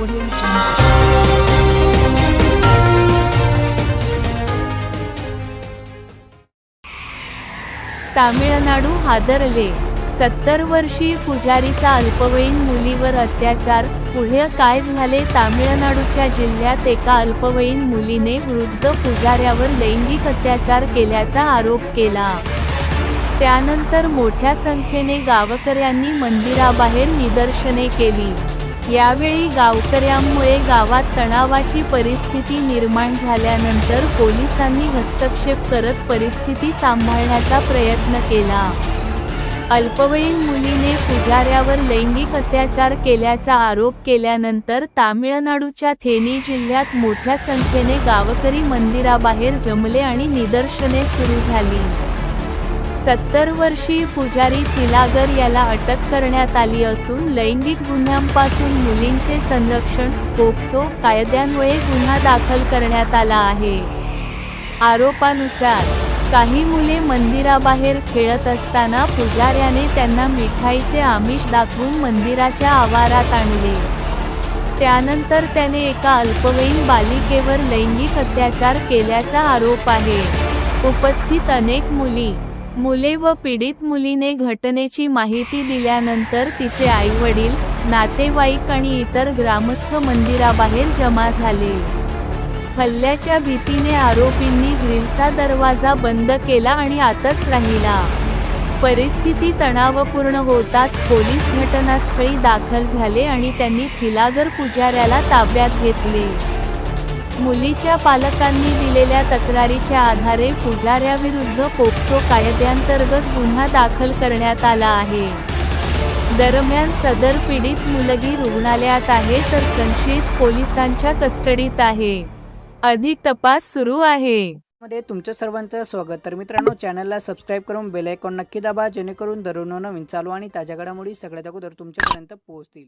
तामिळनाडू हादरले. सत्तर वर्षीय पुजारीचा अल्पवयीन मुलीवर अत्याचार. पुढे काय झाले? तामिळनाडूच्या जिल्ह्यात एका अल्पवयीन मुलीने वृद्ध पुजाऱ्यावर लैंगिक अत्याचार केल्याचा आरोप केला. त्यानंतर मोठ्या संख्येने गावकऱ्यांनी मंदिराबाहेर निदर्शने केली. यावेळी गावकऱ्यांमुळे गावात तणावाची परिस्थिती निर्माण झाल्यानंतर पोलिसांनी हस्तक्षेप करत परिस्थिती सांभाळण्याचा प्रयत्न केला. अल्पवयीन मुलीने पुजाऱ्यावर लैंगिक अत्याचार केल्याचा आरोप केल्यानंतर तामिळनाडूच्या थेनी जिल्ह्यात मोठ्या संख्येने गावकरी मंदिराबाहेर जमले आणि निदर्शने सुरू झाली. सत्तर वर्षीय पुजारी तिलागर याला अटक करण्यात आली असून लैंगिक गुन्ह्यांपासून मुलींचे संरक्षण पोक्सो कायद्यान्वये गुन्हा दाखल करण्यात आला आहे. आरोपानुसार काही मुले मंदिराबाहेर खेळत असताना पुजाऱ्याने त्यांना मिठाईचे आमिष दाखवून मंदिराच्या आवारात आणले. त्यानंतर त्याने एका अल्पवयीन बालिकेवर लैंगिक अत्याचार केल्याचा आरोप आहे. उपस्थित अनेक मुली मुले व पीडित मुलीने घटनेची माहिती दिल्यानंतर तिचे आईवडील नातेवाईक आणि इतर ग्रामस्थ मंदिराबाहेर जमा झाले. हल्ल्याच्या भीतीने आरोपींनी ग्रिलचा दरवाजा बंद केला आणि आतच राहिला. परिस्थिती तणावपूर्ण होताच पोलीस घटनास्थळी दाखल झाले आणि त्यांनी थिलागर पुजाऱ्याला ताब्यात घेतले. मुलीच्या पालकांनी दिलेल्या तक्रारीच्या आधारे पुजाऱ्याविरुद्ध पोक्सो कायद्यांतर्गत गुन्हा दाखल करण्यात आला आहे. दरम्यान सदर पीडित मुलगी रुग्णालयात आहे तर संशयित पोलिसांच्या कस्टडीत आहे. अधिक तपास सुरू आहे. मध्ये तुमचं सर्वांचं स्वागत. तर मित्रांनो चॅनलला सबस्क्राईब करून बेल आयकॉन नक्की दाबा जेणेकरून दररोज नवीन चालू आणि ताज्या घडामोडी सगळ्यात अगोदर तुमच्यापर्यंत पोहोचतील.